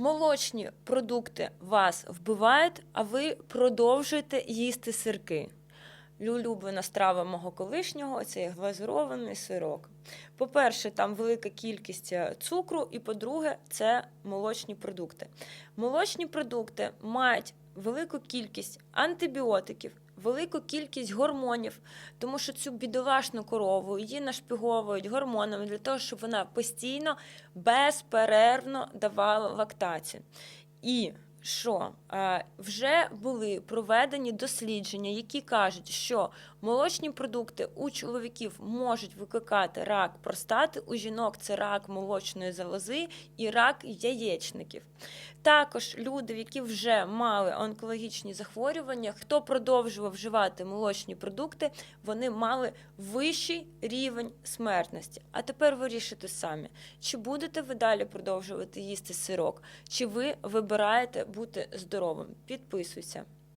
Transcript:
молочні продукти вас вбивають, а ви продовжуєте їсти сирки. Улюблена страва мого колишнього це глазурований сирок. По-перше, там велика кількість е, цукру, і по-друге, це молочні продукти. Молочні продукти мають велику кількість антибіотиків, велику кількість гормонів, тому що цю бідолашну корову її нашпіговують гормонами для того, щоб вона постійно безперервно давала лактацію. І що е, вже були проведені дослідження, які кажуть, що молочні продукти у чоловіків можуть викликати рак простати, у жінок це рак молочної залози і рак яєчників. Також люди, які вже мали онкологічні захворювання, хто продовжував вживати молочні продукти, вони мали вищий рівень смертності. А тепер вирішите самі, чи будете ви далі продовжувати їсти сирок, чи ви вибираєте бути здоровим. Підписуйся.